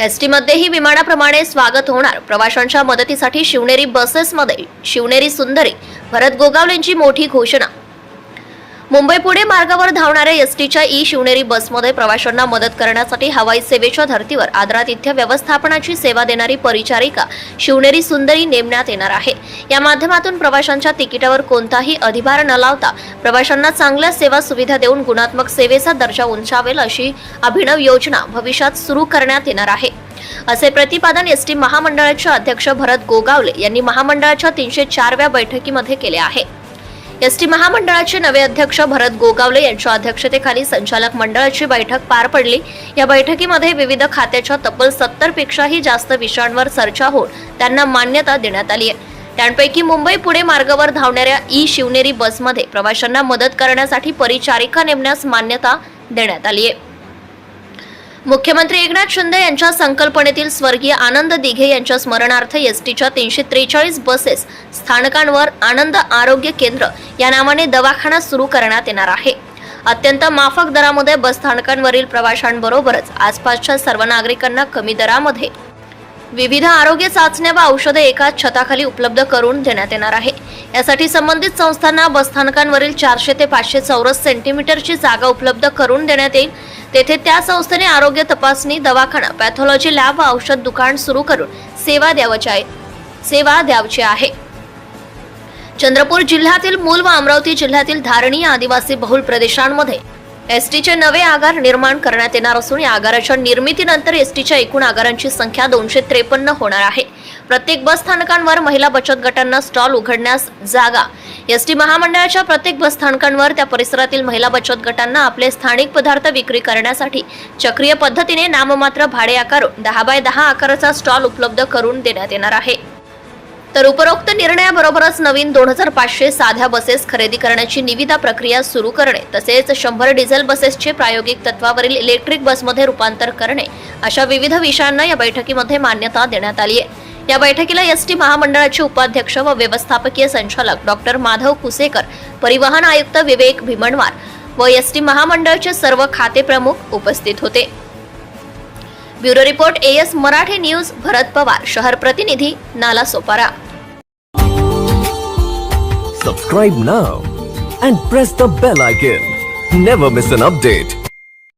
एसटीमध्येही विमानाप्रमाणे स्वागत होणार. प्रवाशांच्या मदतीसाठी शिवनेरी बसेसमध्ये शिवनेरी सुंदरी भरत गोगावलेंची मोठी घोषणा मुंबई पुणे मार्गावर धावणाऱ्या एसटीच्या ई शिवनेरी बसमध्ये प्रवाशांना मदत करण्यासाठी हवाई सेवेच्या धर्तीवर आदरातिथ्य व्यवस्थापनाची सेवा देणारी परिचारिका शिवनेरी सुंदरी नेमण्यात येणार आहे. या माध्यमातून प्रवाशांच्या तिकिटावर कोणताही अधिभार न लावता प्रवाशांना चांगल्या सेवा सुविधा देऊन गुणात्मक सेवेचा दर्जा उंचावेल अशी अभिनव योजना भविष्यात सुरू करण्यात येणार आहे. असे प्रतिपादन एसटी महामंडळाचे अध्यक्ष भरत गोगावले यांनी महामंडळाच्या तीनशे चारव्या बैठकीमध्ये केले आहे. एस टी महामंडळाचे नवे अध्यक्ष भरत गोगावले यांच्या अध्यक्षतेखाली संचालक मंडळाची बैठक पार पडली. या बैठकीमध्ये विविध खात्याच्या तब्बल सत्तर पेक्षाही जास्त विषयांवर चर्चा होऊन त्यांना मान्यता देण्यात आली आहे. त्यांपैकी मुंबई पुणे मार्गावर धावणाऱ्या ई शिवनेरी बसमध्ये प्रवाशांना मदत करण्यासाठी परिचारिका नेमण्यास मान्यता देण्यात आली आहे. मुख्यमंत्री एकनाथ शिंदे यांच्या संकल्पनेतील स्वर्गीय आनंद दिघे यांच्या स्मरणार्थ एसटीच्या तीनशे त्रेचाळीस बसेस स्थानकांवर आनंद आरोग्य केंद्र या नावाने दवाखाना सुरू करण्यात येणार आहे. अत्यंत माफक दरामध्ये बस स्थानकांवरील प्रवाशांबरोबरच आसपासच्या सर्व नागरिकांना कमी दरामध्ये विविध आरोग्य चाचण्या व औषधे एकाच छताखाली उपलब्ध करून देण्यात येणार आहे. यासाठी संबंधित संस्थांना बसस्थानकांवरील चारशे ते पाचशे चौरस सेंटीमीटरची जागा उपलब्ध करून देण्यात येईल. तेथे त्या संस्थेने आरोग्य तपासणी दवाखाना पॅथॉलॉजी लॅब व औषध दुकान सुरू करून सेवा द्यावची आहे. सेवा द्यावची आहे. चंद्रपूर जिल्ह्यातील मूल व अमरावती जिल्ह्यातील धारणी आदिवासी बहुल प्रदेशांमध्ये एसटीचे नवे आगार निर्माण करण्यात येणार असून या आगाराच्या निर्मितीनंतर एसटीच्या एकूण आगारांची संख्या दोनशे त्रेपन्न होणार आहे. प्रत्येक बस स्थानकांवर महिला बचत गटांना स्टॉल उघडण्यास जागा एसटी महामंडळाच्या प्रत्येक बस स्थानकांवर त्या परिसरातील महिला बचत गटांना आपले स्थानिक पदार्थ विक्री करण्यासाठी चक्रीय पद्धतीने नाममात्र भाडे आकारून दहा बाय दहा आकाराचा स्टॉल उपलब्ध करून देण्यात येणार आहे. तर उपरोक्त निर्णयाबरोबरच नवीन दोन हजार पाचशे साध्या बसेस खरेदी करण्याची निविदा प्रक्रिया सुरू करणे तसेच शंभर डिझेल बसेसचे प्रायोगिक तत्वावरील इलेक्ट्रिक बसमध्ये रूपांतर करणे अशा विविध विषयांना या बैठकीमध्ये मान्यता देण्यात आली आहे. या बैठकीला एसटी महामंडळाचे उपाध्यक्ष व व्यवस्थापकीय संचालक डॉक्टर माधव कुसेकर परिवहन आयुक्त विवेक भीमणवार व एसटी महामंडळाचे सर्व खाते प्रमुख उपस्थित होते. Bureau report A S Marathi news Bharat Pawar शहर प्रतिनिधी Nala Sopara. Subscribe now and press the bell icon never miss an update